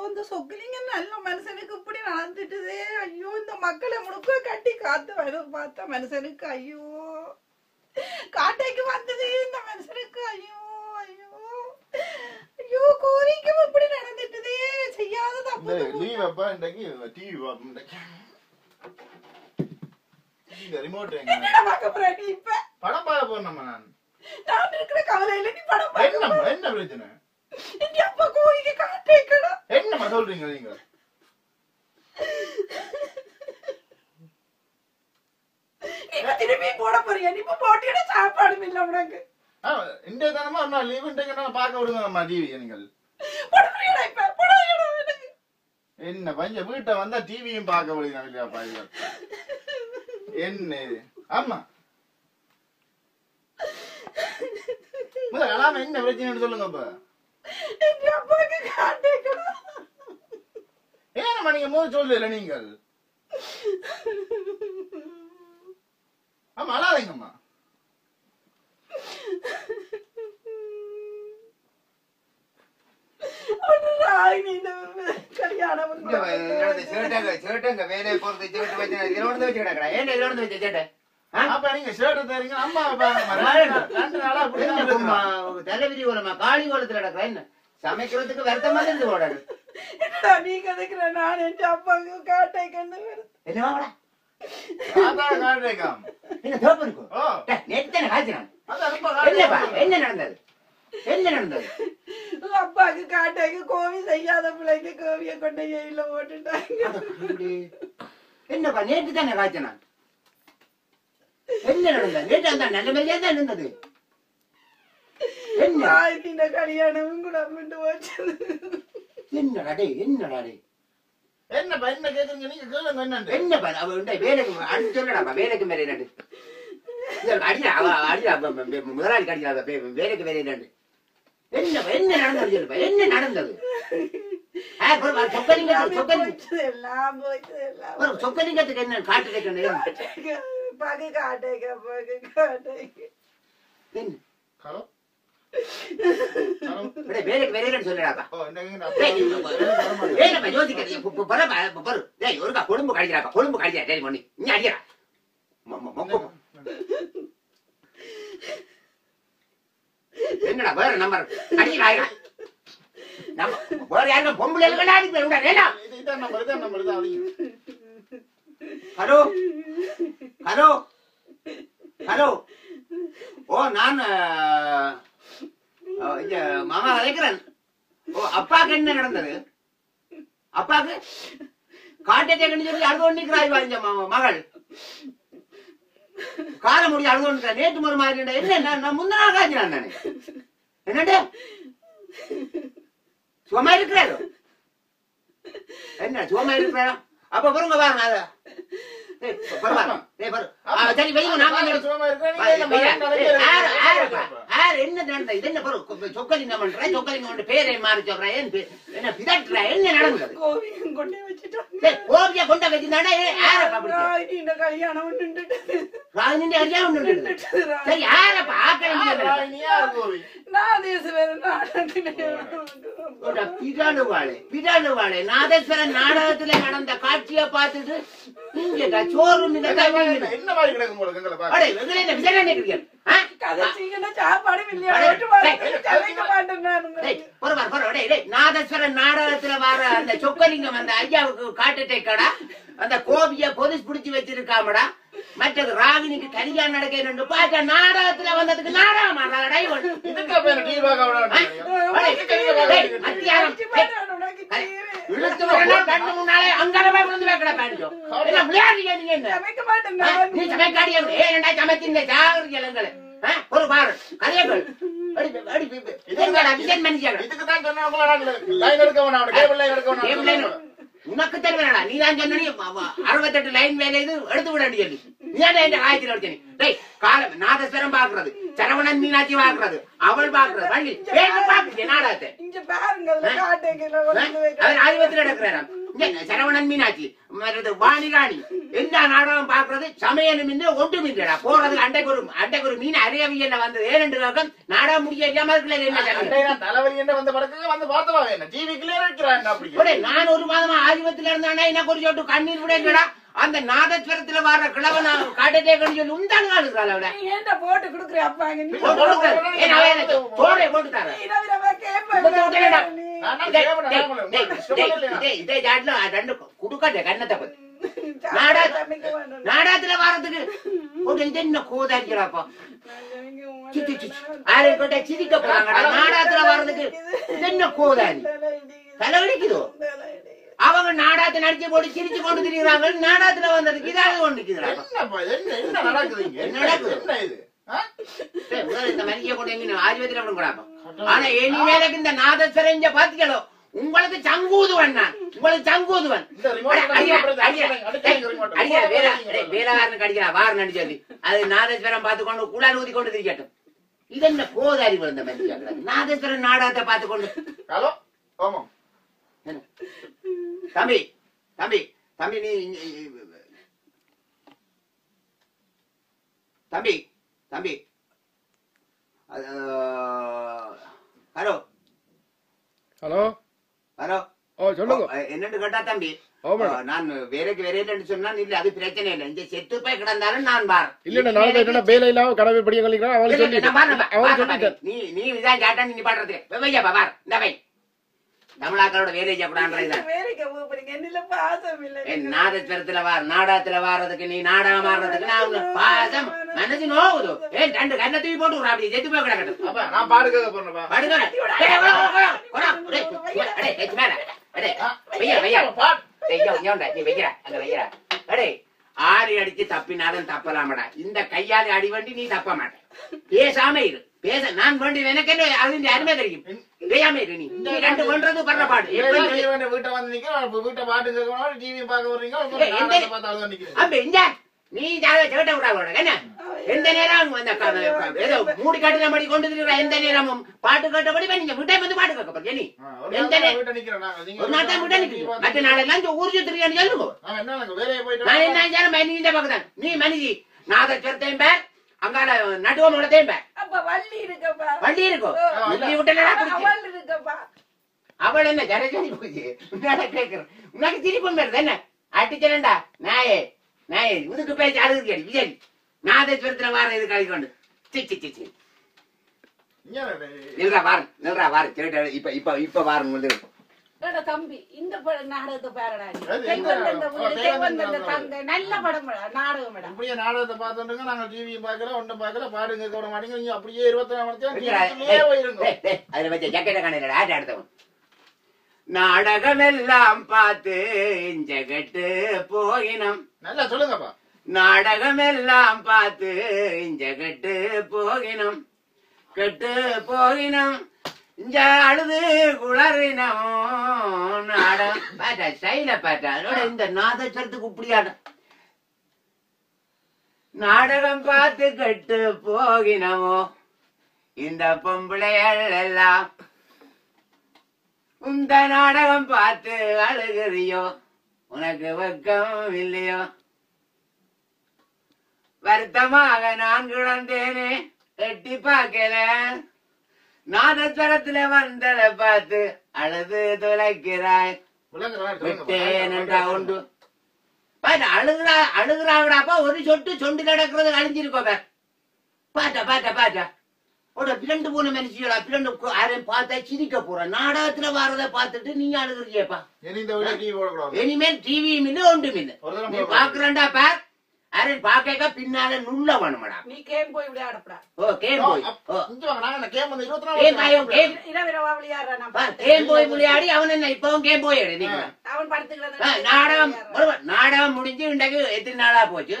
ஐயோ இந்த சொக்கலிங்க நல்ல மனுஷனுக்கு இப்படி நடந்துட்டுதே. ஐயோ இந்த மக்களை முழுக்க கட்டி காத்து பார்த்த மனுஷனுக்கு ஐயோ. காட்டைக்கு வந்தது இந்த மனுஷனுக்கு ஐயோ ஐயோ. ஐயோ கோரிக்கும் இப்படி நடந்துட்டுதே. செய்யாத தப்பு லீவ் அப்பா இன்றைக்கு டிவி பார்ப்போம் இன்றைக்கு. இந்த ரிமோட் என்னடா பார்க்க போற நீ இப்ப? படம் பார்க்க போறோம் நம்ம நான். நான் இருக்கிற கவலையில நீ படம் பார்க்க என்ன. என்ன பிரச்சனை? கோரிக்கை காட்டைக்கடா. என்னம்மா சொல்றீங்க நீங்க? இப்ப திரும்பி போட போறியா? நீ போட்டியோட சாப்பாடும் இல்ல உனக்கு. இந்த தானமா நாள் லீவ் நான் பார்க்க விடுங்க நம்ம டிவி நீங்கள். என்ன பஞ்ச வீட்டை வந்தா டிவியும் பார்க்க விடுங்க என்ன இது? ஆமா. என்ன பிரச்சனைன்னு சொல்லுங்க இப்ப. ஏனம்மா நீங்க முதல் சொல்லல நீங்கள்? ஆமா அழாதீங்கம்மா. வேலையை பொறுத்து சேட்டு வச்சு ஏன் ஒன்று வச்ச சேட்டை? அப்ப நீங்க ஷர்ட் தரீங்க அம்மா ரெண்டு நாளா இருக்குமா? தலைவிரி கோலமா காளி கோலத்துல கிடக்குறா என்ன? சமைக்கிறதுக்கு வருத்தமா இருந்து என்னடா நீ கதைக்கிற நான் என் அப்பாக்கு காட்டேக்கன்னு வருது என்னவாடா. என்ன நடந்தது. என்ன நடந்தது? அப்பாக்கு காட்டேக்கு கோவி செய்யாத பிள்ளைக்கு கோவிய கொண்டு ஜெயில போட்டுட்டாங்க. என்னப்பா நேற்று தானே காய்ச்சினான் என்ன நடந்தது? நேற்று அந்த நல்ல மாதிரியா தான் இருந்தது. என்ன? இந்த கல்யாணமும் கூட மிண்டு போச்சு என்னடா டேய் என்னடா டேய்? என்னப்பா என்ன கேக்குறீங்க? நீங்க கேளுங்க என்னண்டு என்ன பாரு அவ உண்டை வேலைக்கு அடி சொல்லடாப்பா வேலைக்கு மேலே ரெண்டு அடிடா அவ அடிடா முதலாளி கடிடா வேலைக்கு மேலே ரெண்டு என்ன என்ன நடந்தது சொல்லுப்பா என்ன நடந்தது? சொக்கலிங்கத்துக்கு என்ன காட்டு கேட்கணும் என்ன? ஹலோ? வேலைக்கு மேலே சொல்லடாப்பா ஓ இந்த டேய், நீ போ- வேலைப்பா யோசிக்கிறது போ- போ- போறப்பா, போ- பாரு. டேய், ஒருக்கா கொழும்பு கடிக்கிறாப்பா கொழும்பு கடிக்கிறா. டேய் மண்ணி நீ அடிக்கிறா. என்னடா வேற நம்பர் அடிக்கிறாங்க நம்ம வேற யாருக்கும் பொம்பளை அடிக்க வேண்டாம் இது இதான் நம்பர் இதான் நம்பர் இதான் அதிகம் ஹலோ? ஹலோ? ஹலோ? ஓ நான் இங்க மாமா அழைக்கிறேன் ஓ அப்பாக்கு என்ன நடந்தது? அப்பாக்கு? காட்டத்தை சொல்லி அழுது நிற்கிறாய் வாங்க மகள். கால முடி அழுது நேற்று ஒரு மாதிரி. என்ன நான் முந்தின நாள் காய்ச்சினான் நானு என்னண்டு? சும்மா இருக்கிறாரு என்ன சும்மா இருக்கிறாரா அப்ப பாருங்க பாருங்க. அத சரி இருக்கா? நீங்க வைங்க, என்ன நடந்தது? இது என்ன சொக்கலிங்கம் பண்ற, சொக்கலிங்கம் பேரை மாறி சொல்ற, என்ன பிதட்டுற, என்ன நடந்தது? கோவியும் கொண்டு வச்சுட்டாங்க. ஏய், கோபியை கொண்டு வச்சிருந்தாடா? நாளைக்கு இந்த கல்யாணம் நின்றுட்டு. ராஜினி இருக்குது. சரி, யாரப்பா யார்? யார் பிடாடுவாளே, பிடாடுவாளே, நாதேஸ்வரன் நாடகத்துல நடந்த காட்சியை பார்த்துட்டு இல்லை, என்ன கிடக்கும் எங்களை என்ன விசாரணை நாதஸ்வரன் நாடகத்துல வர அந்த சொக்கலிங்கம் அந்த ஐயாவுக்கு காட்டுட்டேக்கடா அந்த கோபிய போலீஸ் பிடிச்சு வச்சிருக்காமடா மற்றது ராகினிக்கு கல்யாணம் நடக்க பார்த்த நாடகத்துல வந்ததுக்கு நாடகம் பார்க்க கண்ணு முன்னாலே அங்கன போய் விழுந்து வைக்கடா நான். நீ சமைக்காடியா? ஏன்டா சமைச்சீங்க? ஜாகிரதை ஒரு பாரு, லைன் உனக்கு தெரியுமாடா நீ தான் சொன்ன அறுபத்தெட்டு லைன் வேலை இது எடுத்து விட சொல்லி நீ தான் இந்த காயத்தில் எடுத்த டேய் காலம் நாதஸ்வரம் பாக்குறது சரவணன் மீனாட்சி பாக்குறது அவள் பாக்குறது வள்ளி வேணும் பாக்குது சரவணன் மீனாட்சி? மற்றது வாணிராணி. எல்லா நாடகம் பாக்குறது சமையலும் இல்லை ஒன்றும் இல்லடா. போறது அண்டைக்கு ஒரு அண்டைக்கு ஒரு மீன் அறியவியல்ல வந்தது? ஏனென்று கேட்கும் நாடகம் முடிய இல்லாம இருக்கல என்ன தலைவலி என்ன வந்த படத்துக்கு வந்து பார்த்தவா என்ன? அப்படி? ஒரே, நான் ஒரு மாதமா ஆதிபத்துல இருந்தானே? என்ன குறிச்சு கண்ணீர் விடா அந்த நாதஸ்வரத்துல வர்ற கிழவன் காட்டத்தே கண்டு சொல்லி உந்தாங்க இருக்கிறாள் அவளை ஏன்டா போட்டு குடுக்குற அப்பாங்க நீ போட்டு போட்டு தரேன். ரெண்டு குடுக்காட்டே கண்ணத்தை பத்தி. நாடகத்துல வர்றதுக்கு ஒரு இது என்ன ஆறு கொண்ட சிரிக்க போறாங்கடா? நாடகத்துல வர்றதுக்கு இது என்ன கோதாரி தலைவலிக்குதோ. அவங்க நாடகத்தை நடிச்சு போட்டு சிரிச்சு கொண்டு திரிகிறாங்க நாடகத்துல வந்ததுக்கு இதாவது கொண்டு? என்ன நடக்குது என்ன? என்ன இது? இந்த கொண்டு எங்க இந்த நாதஸ்வரஞ்ச பாத்துக்கலோ உங்களுக்கு சங்கூதுவன் நான். உங்களுக்கு சங்கூதுவன். சொல்லி. அது. நாதஸ்வரம் பார்த்து கொண்டு குளார் ஊதி கொண்டு திரிக்கட்டும் இது என்ன விழுந்த கிடக்கு? நாதஸ்வரம் நாடகத்தை பார்த்து கொண்டு. ஹலோ என்ன? தம்பி தம்பி தம்பி நீ தம்பி தம்பி ஹலோ ஹலோ ஹலோ ஓ சொல்லுங்க என்னன்னு கேட்டா தம்பி நான் வேலைக்கு வேலைன்னு சொன்னா இல்ல அது பிரச்சனை இல்லை இங்க செத்து போய் கிடந்தாலும் நான் பார் இல்ல நாளைக்கு என்ன வேலை இல்லாம கடமை படிக்க அவன் நான் நான் சொல்லிட்டேன் நீ நீ இதான் கேட்டா நீ பாடுறது வையப்பா பார் இந்த தமிழாக்களோட வேலை செய்யக்கூடாது இதான் வேலைக்கு போறீங்க? என்னில பாசம் இல்ல என் நாதஸ்வரத்துல வார் நாடகத்துல வாரதுக்கு நீ நாடகம் ஆடுறதுக்கு நான் பாசம். மனசு நோகுது ஏன் ரெண்டு கண்ணை தூக்கி போட்டு விடுறா, அப்படி செத்து போய் கிடக்கட்டும். நான் பாடு கேட்க போறேன்ப்பா படுங்க. டேய், வா, வா, வா, வா, டேய், டேய், டேய், டேய், மேல. டேய், வையா, வையா. பாடு டேய், இங்க, இங்க வாடா, நீ வைக்கிறா, அங்க வைக்கிறா. டேய், ஆறி அடிச்சு தப்பினாலும் தப்பலாமடா. இந்த கையால அடி வண்டி நீ தப்ப மாட்ட. பேசாம இரு. பேச நான் வேண்டி எனக்கு என்ன? அது அருமை தெரியும் பேசாம இரு நீ நீ ரெண்டு பண்றது படுற பாடு. நீ- நீ வீட்டை வந்து நிக்கிறோம். வீட்டை பாட்டு கேட்கணும் டிவி பார்க்க வர்றீங்க அம்பே இங்க நீ ஜாக சேட்ட விடாத என்ன? எந்த நேரம் அந்த ஏதோ மூடி காட்டுற மாதிரி கொண்டு திரிகிற எந்த நேரமும்? பாட்டு கேட்டபடி நீங்க விட்டே வந்து பாட்டு கேட்க போறீங்க நீ. எந்த நே- ஒரு நாள் தான் விட்டா நிக்கிறீங்க. மற்ற நாளெல்லாம் இந்த ஊர் சுத்துறீங்கன்னு சொல்லுங்க. நான் என்ன மணி இந்த பக்கம் தான் நீ மணிஜி நாதஸ்வரத்தையும் பேர். அங்கால நடுவ முளத்தையும் பேர் அப்ப வள்ளி இருக்கப்பா. வண்டி இருக்கும். ஆ, நீ விட்டா குடிச்சு. அவள் இருக்கப்பா. அவள் என்ன ஜனஜனி போச்சு உன்னால கேட்கிறேன் உனக்கு திருப்பம் வருது என்ன? அடிச்சலண்டா நாயே நாயே இதுக்கு பேச்சு அழுது கேடி விஜய். நாதேஸ்வரத்துல வார இது கழிக்கொண்டு. சி சி சி சி. இங்க நில்றா வாரு. நில்றா வாரு. இப்ப இப்ப இப்ப வாரு வந்து தம்பி இந்த நாடகத்தை பாருடா. நல்ல படம் நாடகம் மேடம். இப்படியே நாடகத்தை பார்த்துட்டுங்க நாங்க டிவியும் பார்க்கல ஒன்றும் பார்க்கல பாடுங்க கூட மாட்டீங்க. நீங்க அப்படியே இருபத்தி நாலு அடுத்தவன் நாடகமெல்லாம் பார்த்து ஜகட்டு போகினம் நல்லா சொல்லுங்கப்பா. நாடகமெல்லாம் பார்த்து ஜகட்டு போகினம் கெட்டு போகினம் இங்க அழுது குளறினம். நாடம் பாட்டா ஸ்டைல பாட்டா அதோட இந்த நாதஸ்வரத்துக்கு இப்படியாட நாடகம் பார்த்து கட்டு போகினமோ? இந்த பொம்பளைகள் எல்லாம் இந்த நாடகம் பார்த்து அழுகிறியோ? உனக்கு வெக்கம் இல்லையோ? வருத்தமாக நான் கிடந்தேனே எட்டி பார்க்கல. நாதஸ்வரத்துல வந்ததை பார்த்து அழுது துளைக்கிறாய். விளங்குறேன் விட்டேன் என்றா சொல்லுங்க உண்டு. பாரு அழுகுறா அழுகுறாங்கடாப்பா ஒரு சொட்டு சொண்டு நடக்கிறது அழிஞ்சிருக்கோ பார். பாட்டா பாட்டா பாட்டா ஒரு பிளண்டு போன மனுஷியோட பிளண்டு யாரையும் பார்த்தா சிரிக்க போற. நாடகத்துல வர்றதை பார்த்துட்டு நீங்க அழுகுறியப்பா. இனிமேல் டிவி மில்லு ஒன்று மில்லு ஒரு தடவை நீ போடக்கூடாது. பாக்குறண்டா பார். யாரையும் பாக்க பின்னால நுள்ள வேணுமடா நீ கேம் போய் விட ஆடப்படா ஓ கேம் போய். இங்க வாங்க நாங்க இந்த கேம் வந்து இருபத்தி கேம் பாயம் கேம். இரவிரவா விளையாடுறா நான் கேம் போய் விளையாடி அவன் என்ன இப்பவும் கேம் போய் நீங்க அவன் ஆ, படுத்துக்கிறது நாடகம் பரவாயில்ல. நாடகம் முடிஞ்சு இன்றைக்கு எத்தனை நாளா போச்சு?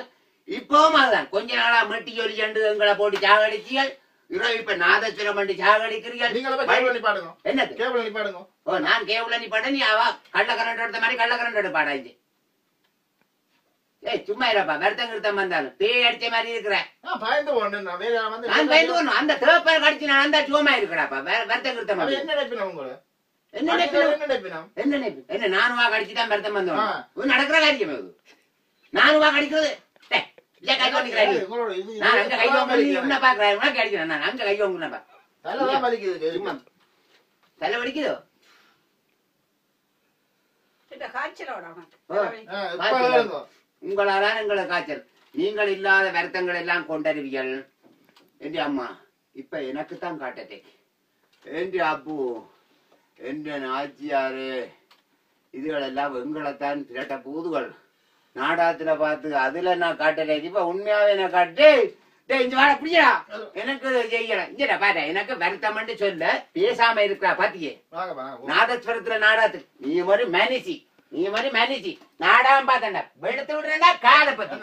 இப்பவும் அதுதான் கொஞ்ச நாளா மெட்டி சொல்லி சென்று எங்களை போட்டு சாகடிச்சிகள். இரவு இப்ப நாதஸ்வரம் பண்ணி சாகடிக்கிறீர்கள். நீங்கள போய் கேபிள் பண்ணி பாடுங்க ஓ நான் கேவல நீ பாட நீ அவ கள்ள கரண்ட் எடுத்த மாதிரி கள்ள கரண்ட் எடுப்பாடா பாடாச்சு ஏய் சும்மா இருப்பா வருத்தம் கிருத்தம் வந்தாலும் பேய் அடிச்ச மாதிரி இருக்கிற. பயந்து நான் பயந்து அந்த தேப்பர் கடிச்சு நான் அந்த சும்மா இருக்கடாப்பா? வருத்தம் கிருத்தம் என்ன நினைப்பின உங்களை என்ன நினைப்பின? என்ன நினைப்பு? என்ன கடிச்சுதான் வந்தோம் நடக்கிற காரியம் கடிக்கிறது. நான் அங்க கை வாங்க பாக்குறேன் உனக்கு அடிக்கிறேன் நான் அங்க கை வாங்குனப்பா தலைதான் வலிக்குது சும்மா. தலை வலிக்குதோ? இந்த காய்ச்சலோட உங்களால எங்களை காய்ச்சல். நீங்கள் இல்லாத வருத்தங்கள் எல்லாம் கொண்டறிவியல். என்று அம்மா இப்ப எனக்கு தான் காட்டதே என்று அப்பு என்ற நாச்சியாரு இதுகளெல்லாம் எங்களைத்தான் திரட்ட பூதுகள். நாடாத்துல பார்த்து அதுல நான் காட்டல இப்ப உண்மையாவே நான் காட்டு இங்க வாடா பிடியா எனக்கு செய்யலாம் இங்கடா பாரு எனக்கு வருத்தம்னு சொல்ல பேசாம இருக்கிறா பாத்தியே. நாதஸ்வரத்துல நாடாத்து நீ மாதிரி மேனேஜி நீ மாதிரி மேனேஜி நாடாம பார்த்தா எடுத்து விடுறா காலை பத்தி.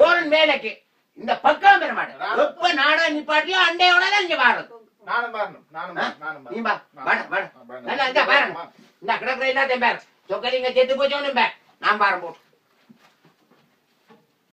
ஓரன் வேலைக்கு இந்த பக்கம் பெற மாட்டேன் எப்ப நாடா நிப்பாட்டியோ அண்டையோட தான் இங்க வாரது நானும் பாரணும், நானும் நானும் நீ வாட ஆ, பாருங்க. நல்லா இந்த பாருங்க. இந்த கிடக்குற எல்லாத்தையும் பாரு. சொக்கலிங்க செத்து போச்சோன்னு நான் பாரு போட்டு.